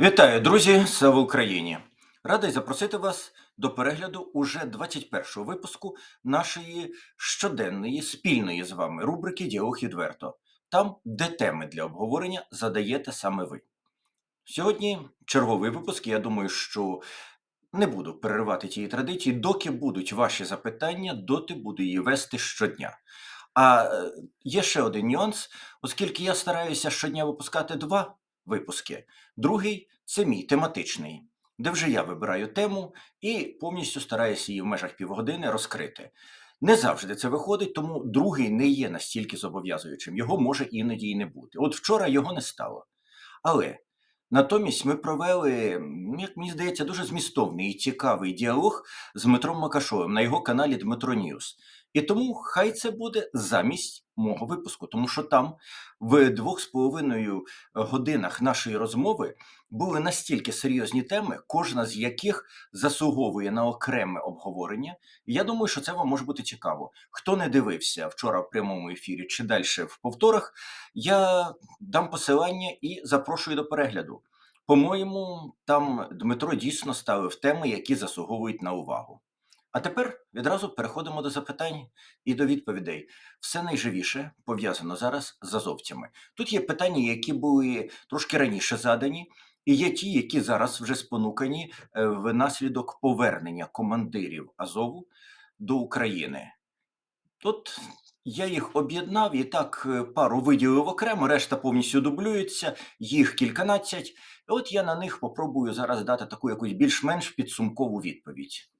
Вітаю, друзі! Слава Україні! Радий запросити вас до перегляду уже 21-го випуску нашої щоденної спільної з вами рубрики Діалог відверто. Там, де теми для обговорення задаєте саме ви. Сьогодні черговий випуск. Я думаю, що не буду переривати тієї традиції, доки будуть ваші запитання, доти буду її вести щодня. А е, є ще один нюанс, оскільки я стараюся щодня випускати два випуски. Другий це мій тематичний, де вже я вибираю тему і повністю стараюся її в межах півгодини розкрити. Не завжди це виходить, тому другий не є настільки зобов'язуючим. Його може іноді і не бути. От вчора його не стало. Але натомість ми провели, як мені здається, дуже змістовний і цікавий діалог з Дмитром Макашовим на його каналі Дмитро Ньюс. І тому хай це буде замість мого випуску, тому що там в двох з половиною годинах нашої розмови були настільки серйозні теми, кожна з яких заслуговує на окреме обговорення. Я думаю, що це вам може бути цікаво. Хто не дивився вчора в прямому ефірі чи далі в повторах, я дам посилання і запрошую до перегляду. По-моєму, там Дмитро дійсно ставив теми, які заслуговують на увагу. А тепер відразу переходимо до запитань і до відповідей. Все найживіше пов'язано зараз з азовцями. Тут є питання, які були трошки раніше задані, і є ті, які зараз вже спонукані е, внаслідок повернення командирів Азову до України. Тут я їх об'єднав і так е, пару виділив окремо, решта повністю дублюється, їх кільканадцять. От я на них попробую зараз дати таку якусь більш-менш підсумкову відповідь.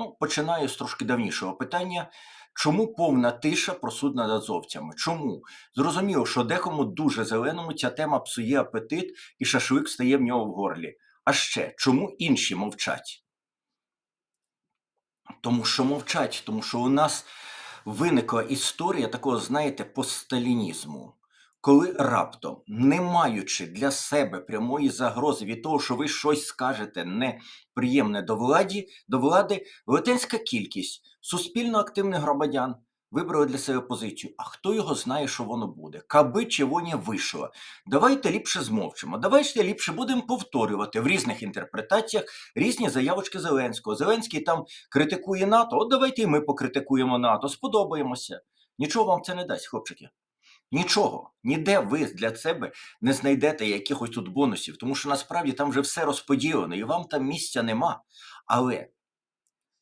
Ну, починаю з трошки давнішого питання. Чому повна тиша про суд над азовцями? Чому? Зрозуміло, що декому дуже зеленому ця тема псує апетит і шашлик стає в нього в горлі. А ще чому інші мовчать? Тому що мовчать, тому що у нас виникла історія такого, знаєте, посталінізму. Коли раптом, не маючи для себе прямої загрози від того, що ви щось скажете неприємне до владі, до влади, велетенська кількість суспільно активних громадян вибрали для себе позицію. А хто його знає, що воно буде? Каби чи воня вийшло. Давайте ліпше змовчимо. Давайте ліпше будемо повторювати в різних інтерпретаціях різні заявочки Зеленського. Зеленський там критикує НАТО. От давайте і ми покритикуємо НАТО, сподобаємося. Нічого вам це не дасть, хлопчики. Нічого, ніде ви для себе не знайдете якихось тут бонусів, тому що насправді там вже все розподілено, і вам там місця нема. Але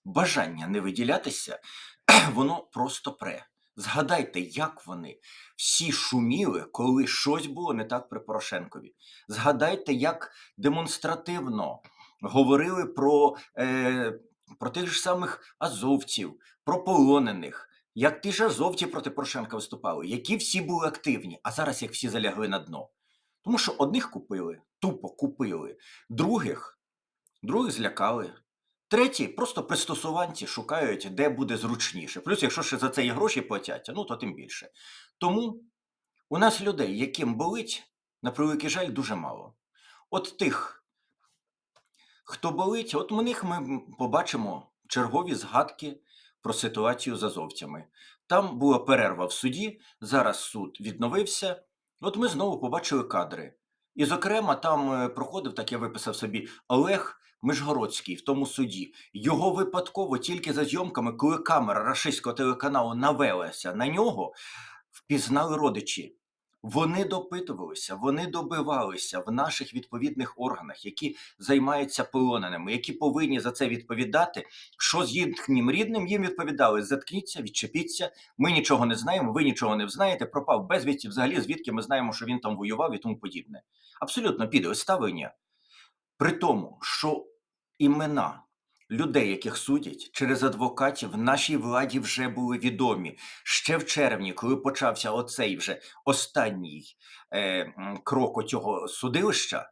бажання не виділятися, воно просто пре. Згадайте, як вони всі шуміли, коли щось було не так при Порошенкові. Згадайте, як демонстративно говорили про, е, про тих ж самих азовців, про полонених. Як ті ж азовці проти Порошенка виступали, які всі були активні, а зараз як всі залягли на дно. Тому що одних купили, тупо купили, других, других злякали. Треті просто пристосуванці шукають, де буде зручніше. Плюс, якщо ще за це і гроші платяться, ну то тим більше. Тому у нас людей, яким болить, на превеликий жаль, дуже мало. От тих, хто болить, от у них ми побачимо чергові згадки про ситуацію з азовцями. Там була перерва в суді, зараз суд відновився. От ми знову побачили кадри. І, зокрема, там е, проходив, так я виписав собі, Олег Мижгородський в тому суді. Його випадково тільки за зйомками, коли камера рашистського телеканалу навелася на нього, впізнали родичі. Вони допитувалися, вони добивалися в наших відповідних органах, які займаються полоненими, які повинні за це відповідати. Що з їхнім рідним їм відповідали: заткніться, відчепіться. Ми нічого не знаємо, ви нічого не знаєте. Пропав безвісті. Взагалі, звідки ми знаємо, що він там воював і тому подібне. Абсолютно піде ставлення. При тому, що імена людей, яких судять через адвокатів, нашій владі вже були відомі ще в червні, коли почався оцей вже останній е, крок цього судилища.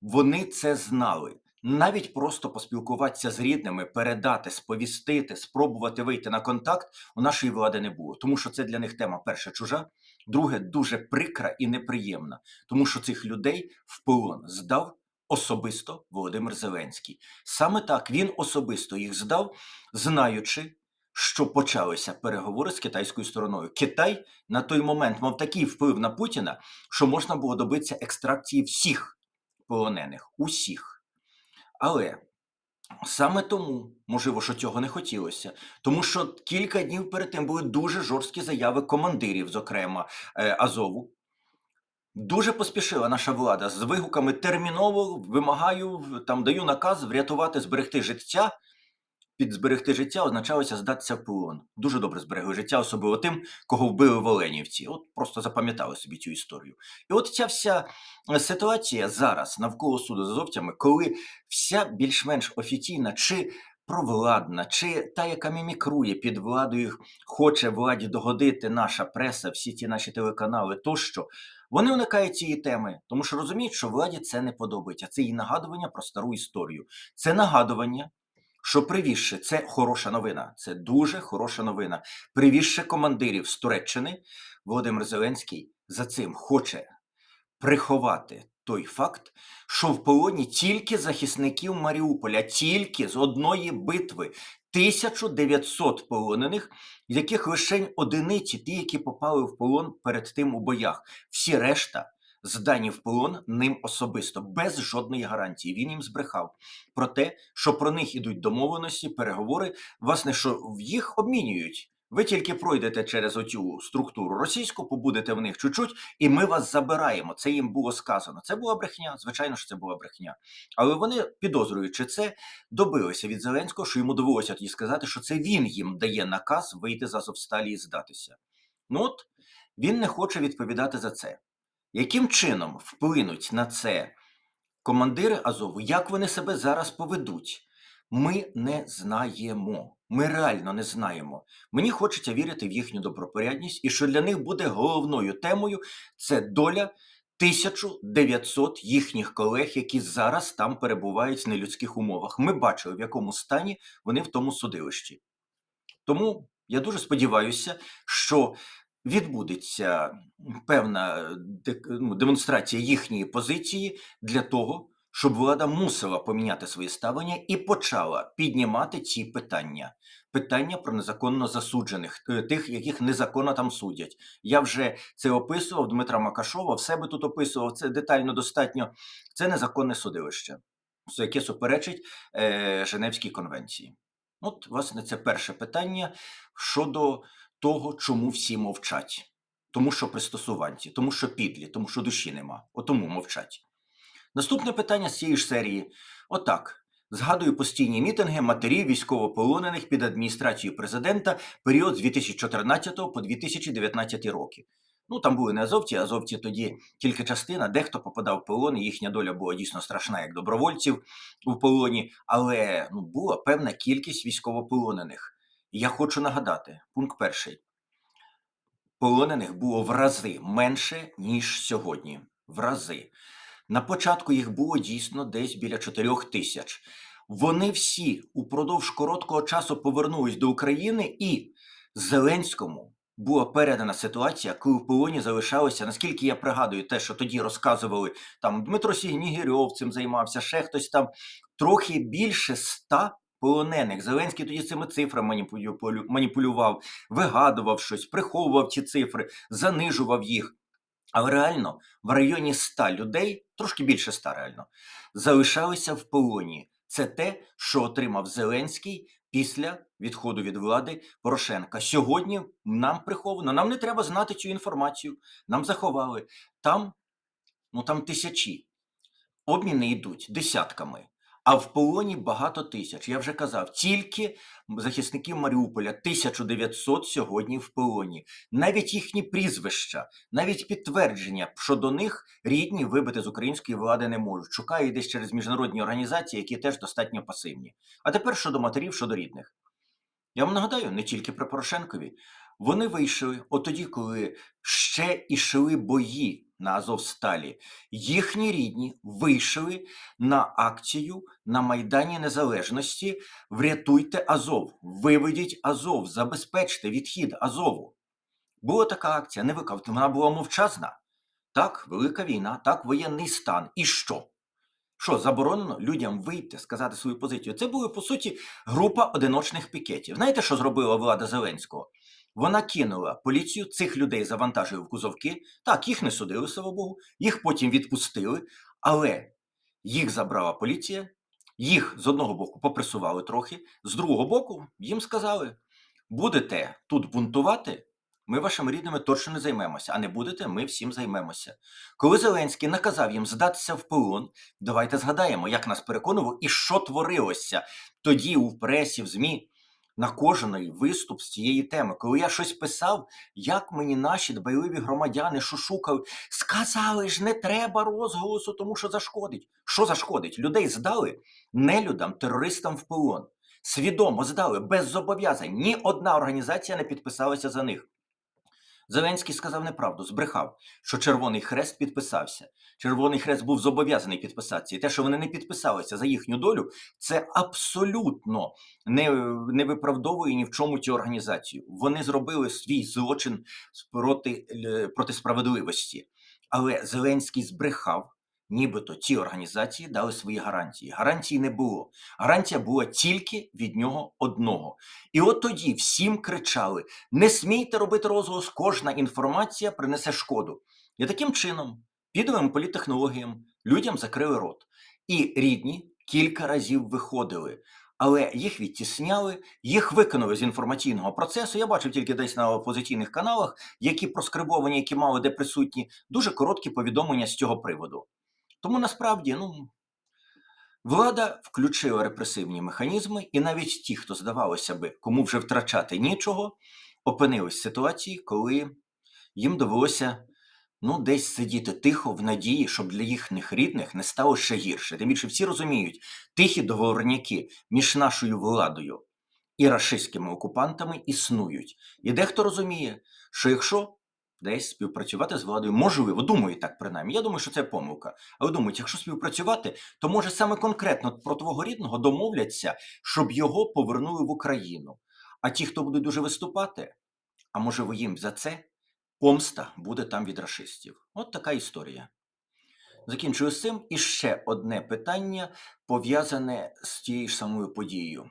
Вони це знали. Навіть просто поспілкуватися з рідними, передати, сповістити, спробувати вийти на контакт у нашої влади не було, тому що це для них тема перша чужа, друге дуже прикра і неприємна, тому що цих людей в полон здав особисто Володимир Зеленський. Саме так він особисто їх здав, знаючи, що почалися переговори з китайською стороною. Китай на той момент мав такий вплив на Путіна, що можна було добитися екстракції всіх полонених. Усіх. Але саме тому, можливо, що цього не хотілося, тому що кілька днів перед тим були дуже жорсткі заяви командирів, зокрема е, Азову. Дуже поспішила наша влада з вигуками терміново вимагаю, там даю наказ врятувати, зберегти життя. Під зберегти життя означалося здатися в полон. Дуже добре зберегли життя, особливо тим, кого вбили в Оленівці. От просто запам'ятали собі цю історію. І от ця вся е, ситуація зараз навколо суду з азовцями, коли вся більш-менш офіційна чи провладна, чи та, яка мімікрує під владою, хоче владі догодити наша преса, всі ті наші телеканали тощо, вони уникають цієї теми, тому що розуміють, що владі це не подобається. Це її нагадування про стару історію. Це нагадування, що привізши, це хороша новина, це дуже хороша новина. Привізши командирів з Туреччини, Володимир Зеленський за цим хоче приховати той факт, що в полоні тільки захисників Маріуполя, тільки з одної битви 1900 полонених, яких лише одиниці ті, які попали в полон перед тим у боях. Всі решта здані в полон ним особисто, без жодної гарантії. Він їм збрехав про те, що про них ідуть домовленості, переговори, власне, що їх обмінюють. Ви тільки пройдете через оцю структуру російську, побудете в них чуть-чуть, і ми вас забираємо. Це їм було сказано. Це була брехня. Звичайно, що це була брехня. Але вони, підозрюючи це, добилися від Зеленського, що йому довелося тоді сказати, що це він їм дає наказ вийти з Азовсталі і здатися. Ну от він не хоче відповідати за це. Яким чином вплинуть на це командири Азову? Як вони себе зараз поведуть? Ми не знаємо. Ми реально не знаємо. Мені хочеться вірити в їхню добропорядність, і що для них буде головною темою це доля 1900 їхніх колег, які зараз там перебувають в нелюдських умовах. Ми бачили, в якому стані вони в тому судилищі. Тому я дуже сподіваюся, що відбудеться певна ну, демонстрація їхньої позиції для того, щоб влада мусила поміняти своє ставлення і почала піднімати ці питання. Питання про незаконно засуджених, е, тих, яких незаконно там судять. Я вже це описував Дмитра Макашова, в себе тут описував це детально достатньо. Це незаконне судилище, яке суперечить е, Женевській конвенції. От, власне, це перше питання щодо того, чому всі мовчать. Тому що пристосуванці, тому що підлі, тому що душі нема. Отому мовчать. Наступне питання з цієї ж серії. Отак. Згадую постійні мітинги матерів військовополонених під адміністрацією президента період з 2014 по 2019 роки. Ну там були не азовці, азовці тоді тільки частина, дехто попадав в полон, і їхня доля була дійсно страшна, як добровольців у полоні, але ну, була певна кількість військовополонених. Я хочу нагадати: пункт перший. Полонених було в рази менше, ніж сьогодні. В рази. На початку їх було дійсно десь біля 4 тисяч. Вони всі упродовж короткого часу повернулись до України, і Зеленському була передана ситуація, коли в полоні залишалося, наскільки я пригадую, те, що тоді розказували, там Дмитро Сігнігірьов цим займався, ще хтось там, трохи більше ста полонених. Зеленський тоді цими цифрами маніпулю- маніпулював, вигадував щось, приховував ці цифри, занижував їх. Але реально в районі 100 людей, трошки більше 100 реально, залишалися в полоні. Це те, що отримав Зеленський після відходу від влади Порошенка. Сьогодні нам приховано, нам не треба знати цю інформацію. Нам заховали. Там, ну там тисячі. Обміни йдуть десятками. А в полоні багато тисяч. Я вже казав, тільки захисників Маріуполя 1900 сьогодні в полоні. Навіть їхні прізвища, навіть підтвердження, що до них рідні вибити з української влади не можуть. Шукають десь через міжнародні організації, які теж достатньо пасивні. А тепер щодо матерів, щодо рідних. Я вам нагадаю, не тільки про Порошенкові. Вони вийшли от тоді, коли ще ішли бої на Азовсталі. Їхні рідні вийшли на акцію на Майдані Незалежності. Врятуйте Азов, виведіть Азов, забезпечте відхід Азову. Була така акція, не викав, вона була мовчазна. Так, велика війна, так, воєнний стан. І що? Що, заборонено людям вийти, сказати свою позицію? Це була, по суті, група одиночних пікетів. Знаєте, що зробила влада Зеленського? Вона кинула поліцію, цих людей завантажили в кузовки. Так, їх не судили, слава Богу, їх потім відпустили. Але Їх забрала поліція, їх з одного боку попресували трохи, з другого боку їм сказали: будете тут бунтувати, ми вашими рідними точно не займемося, а не будете, ми всім займемося. Коли Зеленський наказав їм здатися в полон, давайте згадаємо, як нас переконував і що творилося тоді у пресі, в ЗМІ. На кожний виступ з цієї теми, коли я щось писав, як мені наші дбайливі громадяни шушукали, сказали ж, не треба розголосу, тому що зашкодить. Що зашкодить? Людей здали нелюдам, терористам в полон. Свідомо здали без зобов'язань. Ні одна організація не підписалася за них. Зеленський сказав неправду, збрехав, що Червоний Хрест підписався. Червоний Хрест був зобов'язаний підписатися. І те, що вони не підписалися за їхню долю, це абсолютно не, не виправдовує ні в чому цю організацію. Вони зробили свій злочин проти, е, проти справедливості. Але Зеленський збрехав, нібито ці організації дали свої гарантії. Гарантії не було. Гарантія була тільки від нього одного. І от тоді всім кричали: не смійте робити розголос, кожна інформація принесе шкоду. І таким чином, підовим політтехнологіям, людям закрили рот. І рідні кілька разів виходили. Але їх відтісняли, їх викинули з інформаційного процесу. Я бачив тільки десь на опозиційних каналах, які проскрибовані, які мали де присутні, дуже короткі повідомлення з цього приводу. Тому насправді, ну, влада включила репресивні механізми, і навіть ті, хто здавалося би, кому вже втрачати нічого, опинились в ситуації, коли їм довелося ну, десь сидіти тихо в надії, щоб для їхніх рідних не стало ще гірше. Тим більше всі розуміють, тихі договорняки між нашою владою і рашистськими окупантами існують. І дехто розуміє, що якщо десь співпрацювати з владою, можливо, думаю так принаймні. Я думаю, що це помилка. Але думають, якщо співпрацювати, то може саме конкретно про твого рідного домовляться, щоб його повернули в Україну. А ті, хто будуть дуже виступати, а можливо їм за це помста буде там від рашистів. От така історія. Закінчую з цим. І ще одне питання пов'язане з тією ж самою подією.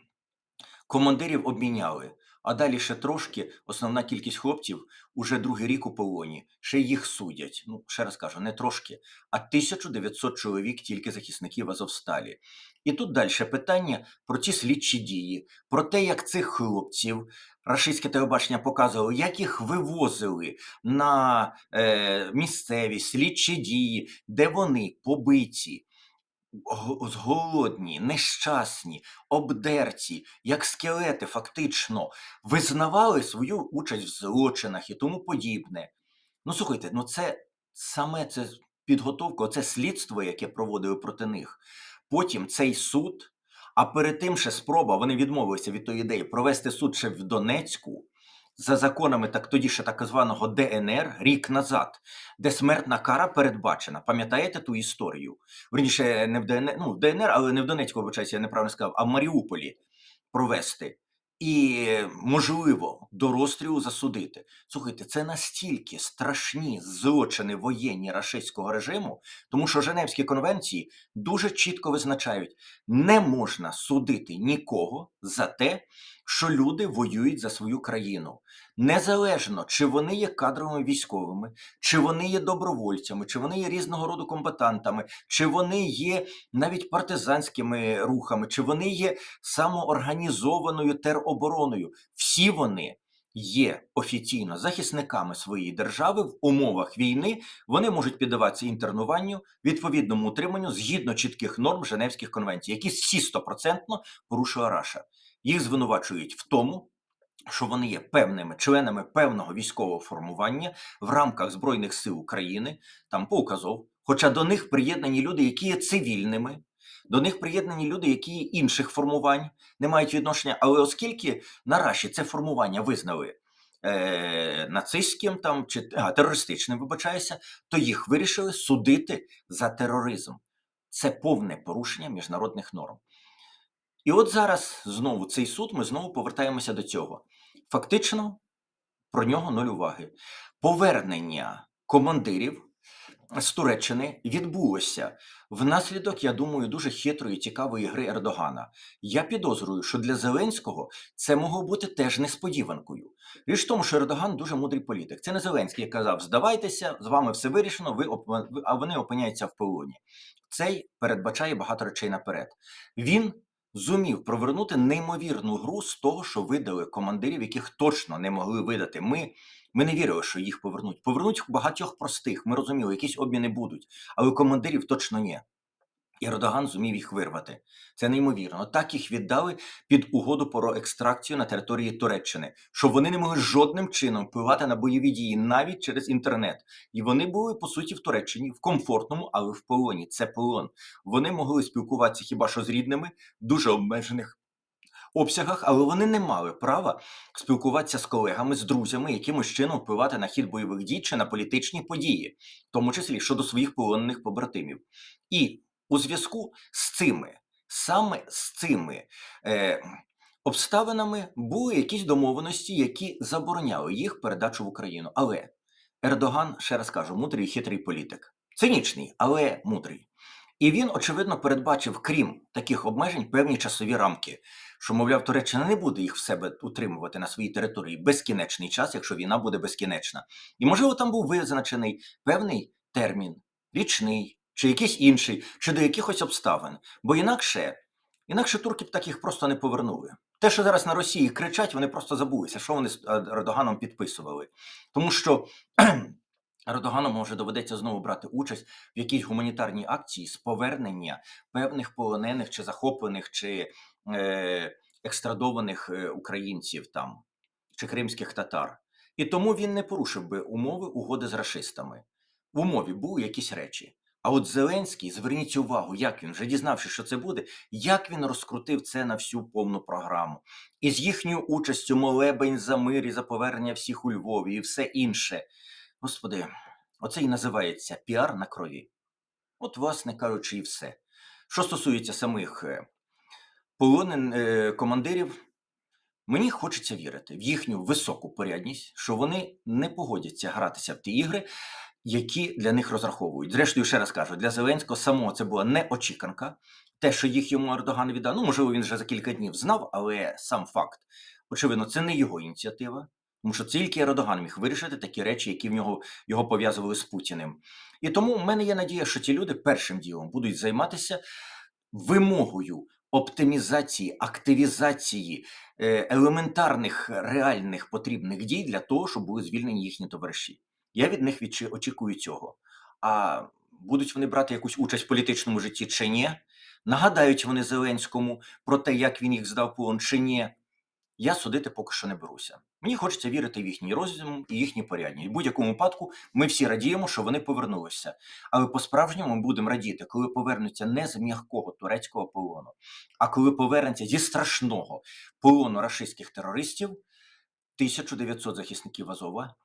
Командирів обміняли, а далі ще трошки основна кількість хлопців уже другий рік у полоні. Ще їх судять. Ну, ще раз кажу, не трошки, а 1900 чоловік тільки захисників Азовсталі. І тут далі питання про ті слідчі дії, про те, як цих хлопців рашистське телебачення показувало, як їх вивозили на е, місцеві слідчі дії, де вони побиті. Голодні, нещасні, обдерті, як скелети, фактично визнавали свою участь в злочинах і тому подібне. Ну слухайте, ну це саме це підготовка, це слідство, яке проводили проти них. Потім цей суд, а перед тим ще спроба, вони відмовилися від тої ідеї провести суд ще в Донецьку за законами так тоді ще так званого ДНР рік назад, де смертна кара передбачена. Пам'ятаєте ту історію? Верніше, не в ДНР, ну в ДНР, але не в Донецьку, вибачаюся, я неправильно сказав, а в Маріуполі провести. І, можливо, до розстрілу засудити. Слухайте, це настільки страшні злочини воєнні рашистського режиму, тому що Женевські конвенції дуже чітко визначають, не можна судити нікого за те, що люди воюють за свою країну. Незалежно, чи вони є кадровими військовими, чи вони є добровольцями, чи вони є різного роду комбатантами, чи вони є навіть партизанськими рухами, чи вони є самоорганізованою теробороною. Всі вони є офіційно захисниками своєї держави в умовах війни. Вони можуть піддаватися інтернуванню, відповідному утриманню згідно чітких норм Женевських конвенцій, які всі стопроцентно порушила Раша. Їх звинувачують в тому. Що вони є певними членами певного військового формування в рамках Збройних сил України, там по указов, хоча до них приєднані люди, які є цивільними, до них приєднані люди, які інших формувань, не мають відношення. Але оскільки на Раші це формування визнали е, нацистським там чи а, терористичним, вибачаюся, то їх вирішили судити за тероризм. Це повне порушення міжнародних норм. І от зараз знову цей суд, ми знову повертаємося до цього. Фактично, про нього нуль уваги. Повернення командирів з Туреччини відбулося внаслідок, я думаю, дуже хитрої, цікавої гри Ердогана. Я підозрюю, що для Зеленського це могло бути теж несподіванкою. Річ в тому, що Ердоган дуже мудрий політик. Це не Зеленський, казав: здавайтеся, з вами все вирішено, ви, а вони опиняються в полоні. цей передбачає багато речей наперед. Він зумів провернути неймовірну гру з того, що видали командирів, яких точно не могли видати. Ми, ми не вірили, що їх повернуть. Повернуть багатьох простих. Ми розуміли, якісь обміни будуть, але командирів точно ні. І Ердоган зумів їх вирвати. Це неймовірно. Так їх віддали під угоду про екстракцію на території Туреччини, щоб вони не могли жодним чином впливати на бойові дії навіть через інтернет. І вони були по суті в Туреччині в комфортному, але в полоні. Це полон. Вони могли спілкуватися хіба що з рідними, дуже обмежених. Обсягах, але вони не мали права спілкуватися з колегами, з друзями, якимось чином впливати на хід бойових дій чи на політичні події, в тому числі щодо своїх полонених побратимів. І у зв'язку з цими, саме з цими е, обставинами були якісь домовленості, які забороняли їх передачу в Україну. Але Ердоган, ще раз кажу, мудрий хитрий політик. Цинічний, але мудрий. І він, очевидно, передбачив, крім таких обмежень, певні часові рамки, що, мовляв, Туреччина не буде їх в себе утримувати на своїй території безкінечний час, якщо війна буде безкінечна. І, можливо, там був визначений певний термін, річний, чи якийсь інший, чи до якихось обставин. Бо інакше, інакше турки б так їх просто не повернули. Те, що зараз на Росії кричать, вони просто забулися, що вони з е, Ердоганом підписували. Тому що Ердогану може доведеться знову брати участь в якійсь гуманітарній акції з повернення певних полонених чи захоплених чи е, екстрадованих е, українців там чи кримських татар. І тому він не порушив би умови угоди з расистами. В умові були якісь речі. А от Зеленський, зверніть увагу, як він вже дізнавшись, що це буде, як він розкрутив це на всю повну програму. І з їхньою участю молебень за мир і за повернення всіх у Львові і все інше. Господи, оце і називається піар на крові. От, власне кажучи, і все. Що стосується самих е, полонен е, командирів, мені хочеться вірити в їхню високу порядність, що вони не погодяться гратися в ті ігри, які для них розраховують. Зрештою, ще раз кажу, для Зеленського самого це була неочіканка. Те, що їх йому Ердоган віддав, ну можливо, він вже за кілька днів знав, але сам факт, очевидно, це не його ініціатива. Тому що тільки Ердоган міг вирішити такі речі, які в нього його пов'язували з Путіним. І тому в мене є надія, що ті люди першим ділом будуть займатися вимогою оптимізації, активізації е, елементарних реальних потрібних дій для того, щоб були звільнені їхні товариші. Я від них відчі- очікую цього. А будуть вони брати якусь участь в політичному житті чи ні? Нагадають вони Зеленському про те, як він їх здав полон чи ні? Я судити поки що не беруся. Мені хочеться вірити в їхній розум і їхній порядність. В будь-якому випадку ми всі радіємо, що вони повернулися. Але по-справжньому ми будемо радіти, коли повернуться не з м'якого турецького полону, а коли повернуться зі страшного полону рашистських терористів, 1900 захисників Азова.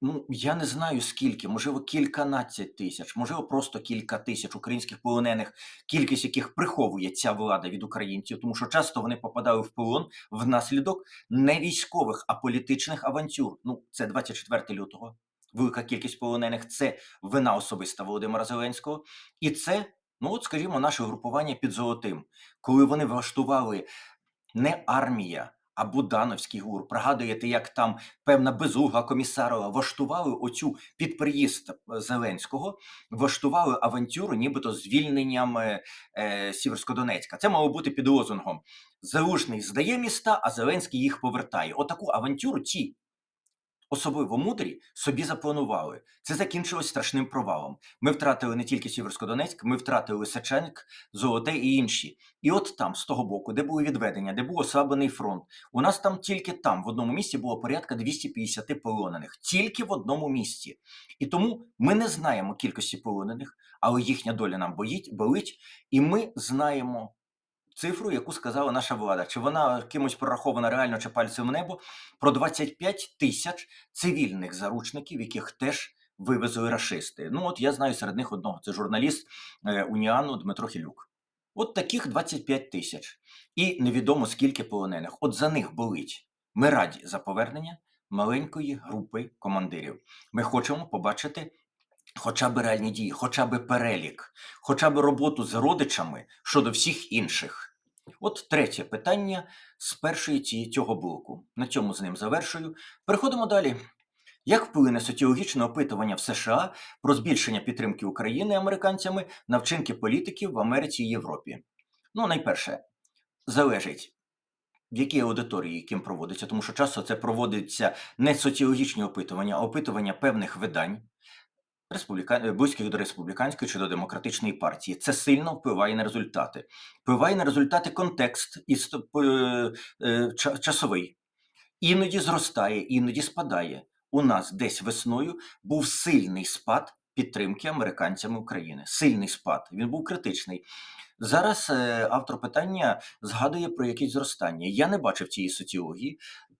Ну, я не знаю скільки, можливо, кільканадцять тисяч, можливо, просто кілька тисяч українських полонених, кількість яких приховує ця влада від українців, тому що часто вони попадали в полон внаслідок не військових, а політичних авантюр. Ну, це 24 лютого. Велика кількість полонених це вина особиста Володимира Зеленського, і це, ну от скажімо, наше групування під золотим, коли вони влаштували не армія, а Будановський гур. Пригадуєте, як там певна безуга комісарова влаштували оцю під приїзд е, Зеленського, влаштували авантюру, нібито звільненням е, е, Сіверськодонецька. Це мало бути під лозунгом. Залужний здає міста, а Зеленський їх повертає. Отаку авантюру ті особливо мудрі собі запланували. Це закінчилось страшним провалом. Ми втратили не тільки Сіверськодонецьк, ми втратили Сеченк, Золоте і інші. І от там, з того боку, де були відведення, де був ослаблений фронт, у нас там тільки там, в одному місці, було порядка 250 полонених. Тільки в одному місці. І тому ми не знаємо кількості полонених, але їхня доля нам боїть, болить, і ми знаємо. Цифру, яку сказала наша влада, чи вона кимось прорахована реально чи пальцем в небо, про 25 тисяч цивільних заручників, яких теж вивезли рашисти. Ну от я знаю серед них одного. Це журналіст е, Уніану Дмитро Хілюк. От таких 25 тисяч. І невідомо скільки полонених. От за них болить. Ми раді за повернення маленької групи командирів. Ми хочемо побачити. Хоча б реальні дії, хоча б перелік, хоча б роботу з родичами щодо всіх інших. От третє питання з першої ці, цього блоку. На цьому з ним завершую. Переходимо далі. Як вплине соціологічне опитування в США про збільшення підтримки України американцями на вчинки політиків в Америці і Європі? Ну, найперше, залежить, в якій аудиторії яким проводиться, тому що часто це проводиться не соціологічні опитування, а опитування певних видань, республіка... близьких до республіканської чи до демократичної партії. Це сильно впливає на результати. Впливає на результати контекст і е, е, ча- часовий. Іноді зростає, іноді спадає. У нас десь весною був сильний спад підтримки американцями України. Сильний спад. Він був критичний. Зараз е, автор питання згадує про якесь зростання. Я не бачив цієї соціології.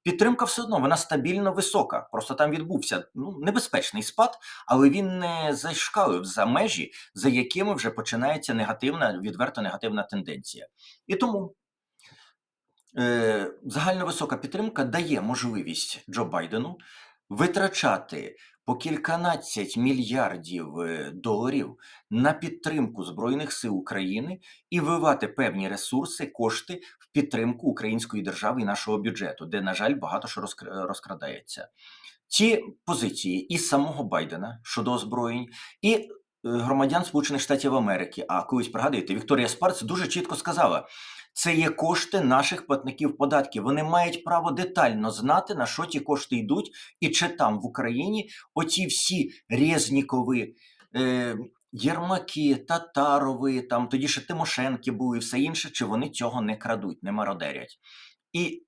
Підтримка все одно вона стабільно висока. Просто там відбувся ну, небезпечний спад, але він не зашкалив за межі, за якими вже починається негативна, відверто негативна тенденція. І тому е, загальновисока підтримка дає можливість Джо Байдену витрачати по кільканадцять мільярдів е, доларів на підтримку Збройних сил України і вивати певні ресурси, кошти в підтримку української держави і нашого бюджету, де, на жаль, багато що розкра- розкрадається. Ці позиції і самого Байдена щодо озброєнь, і е, громадян Сполучених Штатів Америки. А колись пригадуєте, Вікторія Спарц дуже чітко сказала: це є кошти наших платників податків. Вони мають право детально знати, на що ті кошти йдуть, і чи там в Україні оці всі Резнікови, е, Єрмаки, Татарови, там тоді ще Тимошенки були, і все інше, чи вони цього не крадуть, не мародерять. І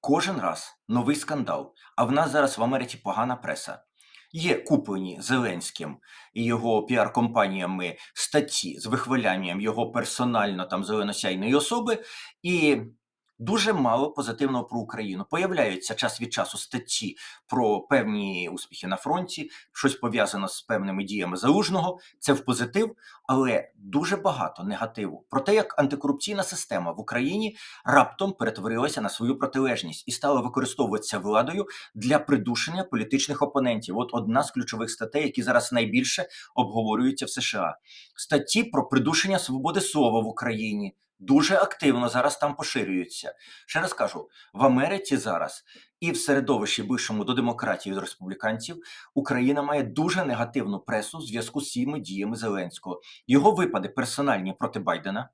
кожен раз новий скандал. А в нас зараз в Америці погана преса. Є куплені Зеленським і його піар-компаніями статті з вихвалянням його персонально там зеленосяйної особи, і дуже мало позитивного про Україну. Появляються час від часу статті про певні успіхи на фронті, щось пов'язано з певними діями залужного. Це в позитив, але дуже багато негативу про те, як антикорупційна система в Україні раптом перетворилася на свою протилежність і стала використовуватися владою для придушення політичних опонентів. От одна з ключових статей, які зараз найбільше обговорюються в США. Статті про придушення свободи слова в Україні. Дуже активно зараз там поширюються. Ще раз кажу, в Америці зараз і в середовищі ближчому до демократії до республіканців Україна має дуже негативну пресу в зв'язку з цими діями Зеленського. Його випади персональні проти Байдена.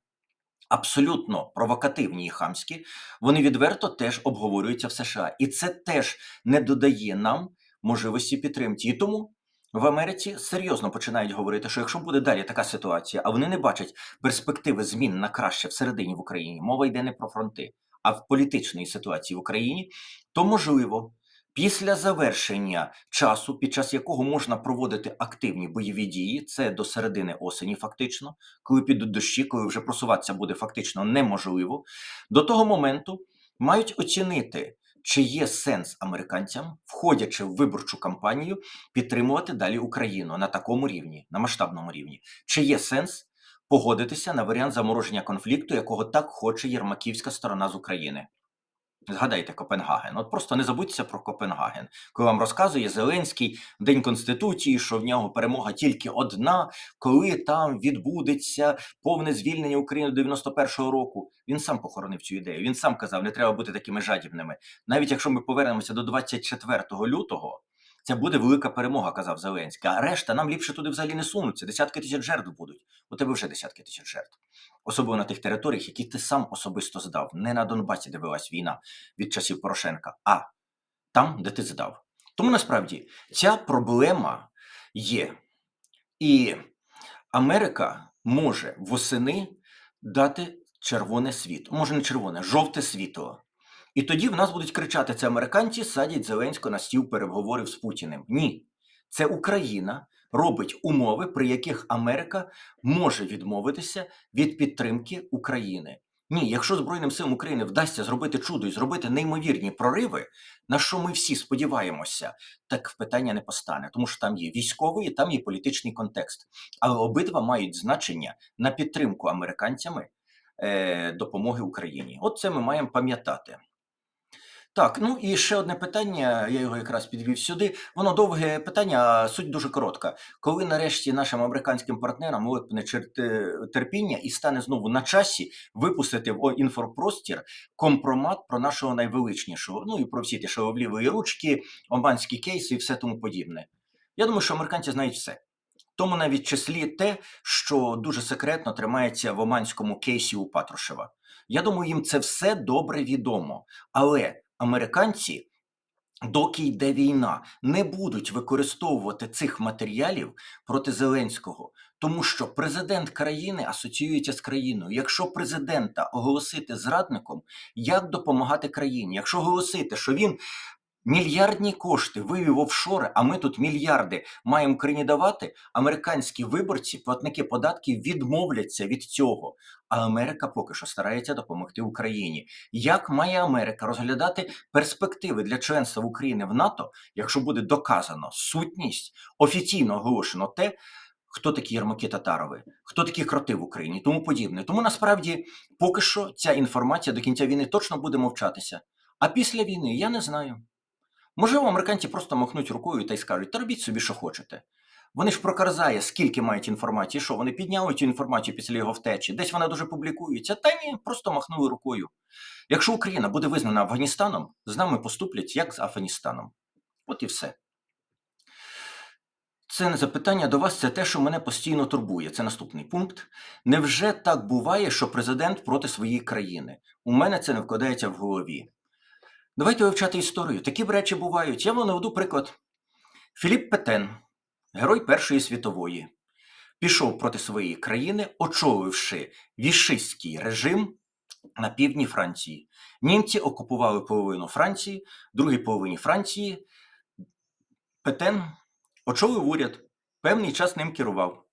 Абсолютно провокативні і хамські, вони відверто теж обговорюються в США, і це теж не додає нам можливості підтримки. І тому в Америці серйозно починають говорити, що якщо буде далі така ситуація, а вони не бачать перспективи змін на краще всередині в Україні, мова йде не про фронти, а в політичної ситуації в Україні, то можливо. Після завершення часу, під час якого можна проводити активні бойові дії, це до середини осені, фактично, коли підуть дощі, коли вже просуватися буде фактично неможливо, до того моменту мають оцінити, чи є сенс американцям, входячи в виборчу кампанію, підтримувати далі Україну на такому рівні, на масштабному рівні, чи є сенс погодитися на варіант замороження конфлікту, якого так хоче єрмаківська сторона з України. Згадайте Копенгаген. От просто не забудьте про Копенгаген. Коли вам розказує Зеленський День Конституції, що в нього перемога тільки одна, коли там відбудеться повне звільнення України до 91-го року. Він сам похоронив цю ідею. Він сам казав, не треба бути такими жадібними. Навіть якщо ми повернемося до 24 лютого, це буде велика перемога, казав Зеленський. А решта нам ліпше туди взагалі не сунуться. Десятки тисяч жертв будуть. У тебе вже десятки тисяч жертв. Особливо на тих територіях, які ти сам особисто здав. Не на Донбасі, де велась війна від часів Порошенка, а там, де ти здав. Тому насправді ця проблема є. І Америка може восени дати червоне світло. Може, не червоне, жовте світло. І тоді в нас будуть кричати: це американці садять Зеленського на стіл переговорів з Путіним. Ні, це Україна робить умови, при яких Америка може відмовитися від підтримки України. Ні, якщо Збройним силам України вдасться зробити чудо і зробити неймовірні прориви, на що ми всі сподіваємося, так питання не постане, тому що там є військовий, там є політичний контекст. Але обидва мають значення на підтримку американцями е, допомоги Україні. От це ми маємо пам'ятати. Так, ну і ще одне питання, я його якраз підвів сюди. Воно довге питання, а суть дуже коротка. Коли нарешті нашим американським партнерам випне терпіння і стане знову на часі випустити в інфопростір компромат про нашого найвеличнішого, ну і про всі ті шаловливі ручки, оманські кейси і все тому подібне. Я думаю, що американці знають все. Тому навіть числі те, що дуже секретно тримається в оманському кейсі у Патрушева. Я думаю, їм це все добре відомо. Але американці, доки йде війна, не будуть використовувати цих матеріалів проти Зеленського, тому що президент країни асоціюється з країною. Якщо президента оголосити зрадником, як допомагати країні? Якщо оголосити, що він мільярдні кошти вивів офшори, а ми тут мільярди маємо країні давати, американські виборці, платники податків відмовляться від цього. А Америка поки що старається допомогти Україні. Як має Америка розглядати перспективи для членства в Україні в НАТО, якщо буде доказано сутність, офіційно оголошено те, хто такі Єрмаки Татарови, хто такі кроти в Україні, тому подібне. Тому насправді поки що ця інформація до кінця війни точно буде мовчатися. А після війни я не знаю. Можливо, американці просто махнуть рукою та й скажуть, та робіть собі, що хочете. Вони ж про Карзая скільки мають інформації, що вони підняли цю інформацію після його втечі, десь вона дуже публікується, та ні, просто махнули рукою. Якщо Україна буде визнана Афганістаном, з нами поступлять як з Афганістаном. От і все. Це не запитання до вас, це те, що мене постійно турбує. Це наступний пункт. Невже так буває, що президент проти своєї країни? У мене це не вкладається в голові. Давайте вивчати історію. Такі речі бувають. Я вам наведу приклад. Філіп Петен, герой Першої світової, пішов проти своєї країни, очоливши вішистський режим на півдні Франції. Німці окупували половину Франції, другій половині Франції. Петен очолив уряд, певний час ним керував.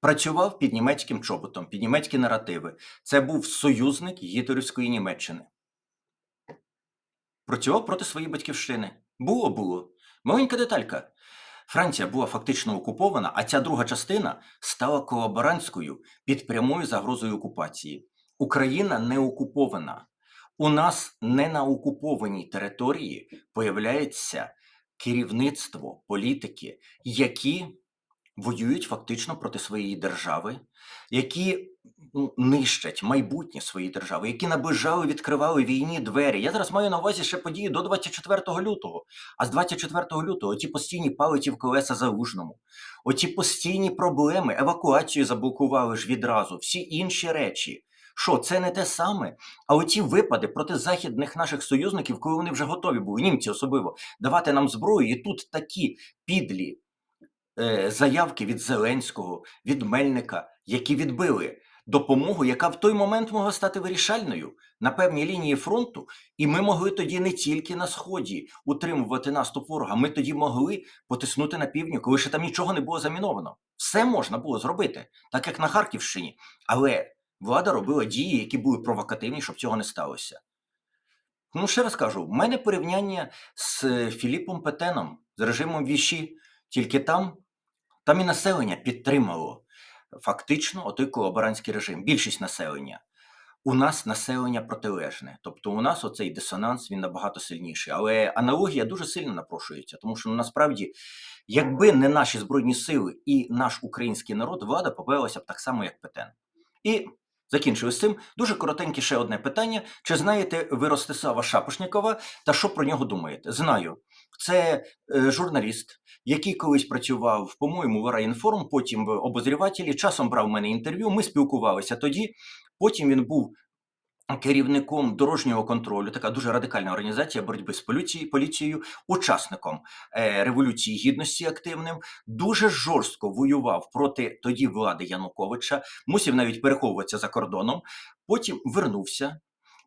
Працював під німецьким чоботом, під німецькі наративи. Це був союзник гітлерівської Німеччини. Працював проти своєї батьківщини. Було, було. Маленька деталька. Франція була фактично окупована, а ця друга частина стала колаборантською під прямою загрозою окупації. Україна не окупована. У нас не на окупованій території появляється керівництво, політики, які воюють фактично проти своєї держави, які ну, нищать майбутнє своєї держави, які наближали, відкривали війні двері. Я зараз маю на увазі ще події до 24 лютого. А з 24 лютого оті постійні палиті в колеса залужному, оті постійні проблеми, евакуацію заблокували ж відразу, всі інші речі. Що, це не те саме? А оті випади проти західних наших союзників, коли вони вже готові були, німці особливо, давати нам зброю, і тут такі підлі е, заявки від Зеленського, від Мельника, які відбили допомогу, яка в той момент могла стати вирішальною на певній лінії фронту, і ми могли тоді не тільки на сході утримувати наступ ворога, ми тоді могли потиснути на півдні, коли ще там нічого не було заміновано. Все можна було зробити, так як на Харківщині, але влада робила дії, які були провокативні, щоб цього не сталося. Ну, ще раз кажу, в мене порівняння з е, Філіпом Петеном, з режимом Віші, тільки там, там і населення підтримало фактично отой колаборантський режим, більшість населення. У нас населення протилежне, тобто у нас оцей дисонанс він набагато сильніший. Але аналогія дуже сильно напрошується, тому що ну, насправді, якби не наші збройні сили і наш український народ, влада поправилася б так само, як Петен. І закінчую з цим. Дуже коротеньке ще одне питання. Чи знаєте ви Ростислава Шапошнікова та що про нього думаєте? Знаю. Це е, журналіст, який колись працював, по-моєму, в Раїнформ, потім в обозрівателі, часом брав в мене інтерв'ю. Ми спілкувалися тоді. Потім він був керівником дорожнього контролю, така дуже радикальна організація боротьби з поліцією, поліцією, учасником е, революції гідності активним, дуже жорстко воював проти тоді влади Януковича, мусив навіть переховуватися за кордоном. Потім вернувся.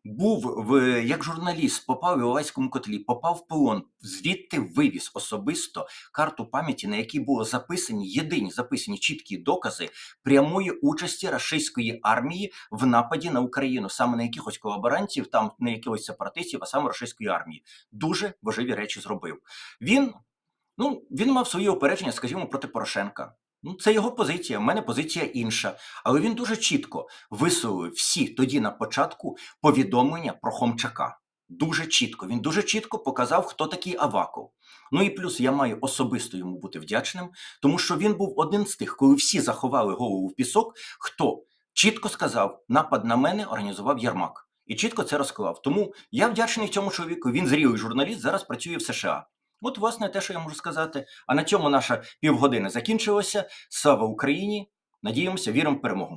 Був в як журналіст, попав в Іловайському котлі, попав в полон, звідти вивіз особисто карту пам'яті, на якій було записані єдині записані чіткі докази прямої участі рашистської армії в нападі на Україну, саме на якихось колаборантів, там не якихось сепаратистів, а саме рашистської армії. Дуже важливі речі зробив. Він ну він мав свої опередження, скажімо, проти Порошенка. Ну, це його позиція, в мене позиція інша. Але він дуже чітко висловив всі тоді на початку повідомлення про Хомчака. дуже чітко. Він дуже чітко показав, хто такий Аваков. Ну і плюс я маю особисто йому бути вдячним, тому що він був один з тих, коли всі заховали голову в пісок, хто чітко сказав, напад на мене організував Єрмак. І чітко це розклав. Тому я вдячний цьому чоловіку. Він зрілий журналіст, зараз працює в США. От, власне, те, що я можу сказати. А на цьому наша півгодини закінчилася. Слава Україні! Надіємося, віримо в перемогу.